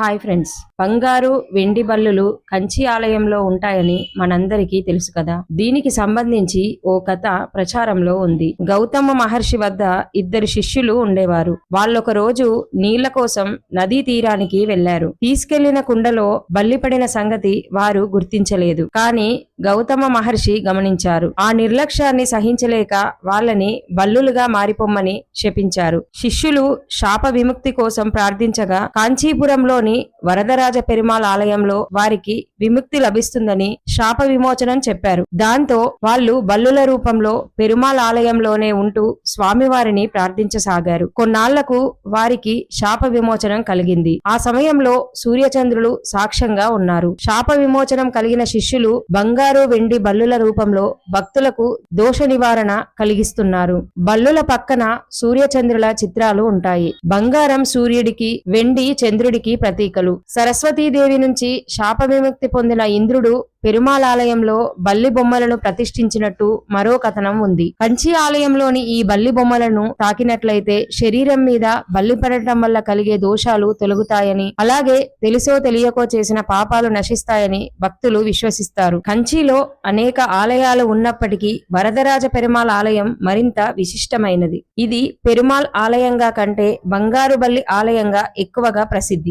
Hi friends. బంగారు వెండి బల్లులు కంచి ఆలయంలో ఉంటాయని మనందరికీ తెలుసు కదా. దీనికి సంబంధించి ఓ కథ ప్రచారంలో ఉంది. గౌతమ మహర్షి వద్ద ఇద్దరు శిష్యులు ఉండేవారు. వాళ్ళొక రోజు నీళ్ళ కోసం నదీ తీరానికి వెళ్ళారు తీసుకెళ్ళిన కుండలో బల్లిపడిన సంగతి వారు గుర్తించలేదు. కానీ గౌతమ మహర్షి గమనించారు. ఆ నిర్లక్ష్యాన్ని సహించలేక వాళ్ళని బల్లులుగా మారిపోమ్మని శపించారు. శిష్యులు శాప విముక్తి కోసం ప్రార్థించగా కాంచీపురంలోని వరదరాజ పెరుమాళ్ ఆలయంలో వారికి విముక్తి లభిస్తుందని శాప విమోచనం చెప్పారు. దాంతో వాళ్ళు బల్లుల రూపంలో పెరుమాళ్ ఆలయంలోనే ఉంటూ స్వామివారిని ప్రార్థించసాగారు. కొన్నాళ్ళకు వారికి శాప విమోచనం కలిగింది. ఆ సమయంలో సూర్యచంద్రులు సాక్ష్యంగా ఉన్నారు. శాప విమోచనం కలిగిన శిష్యులు బంగారు వెండి బల్లుల రూపంలో భక్తులకు దోష నివారణ కలిగిస్తున్నారు. బల్లుల పక్కన సూర్యచంద్రుల చిత్రాలు ఉంటాయి. బంగారం సూర్యుడికి వెండి చంద్రుడికి ప్రతీకలు సరస్వతీదేవి నుంచి శాప విముక్తి పొందిన ఇంద్రుడు పెరుమాళ్ ఆలయంలో బల్లి బొమ్మలను ప్రతిష్ఠించినట్టు మరో కథనం ఉంది. కంచి ఆలయంలోని ఈ బల్లి బొమ్మలను తాకినట్లయితే శరీరం మీద బల్లి పడటం వల్ల కలిగే దోషాలు తొలగుతాయని అలాగే తెలుసో తెలియకో చేసిన పాపాలు నశిస్తాయని భక్తులు విశ్వసిస్తారు. కంచిలో అనేక ఆలయాలు ఉన్నప్పటికీ వరదరాజ పెరుమాళ్ ఆలయం మరింత విశిష్టమైనది. ఇది పెరుమాళ్ ఆలయంగా కంటే బంగారు బల్లి ఆలయంగా ఎక్కువగా ప్రసిద్ధి.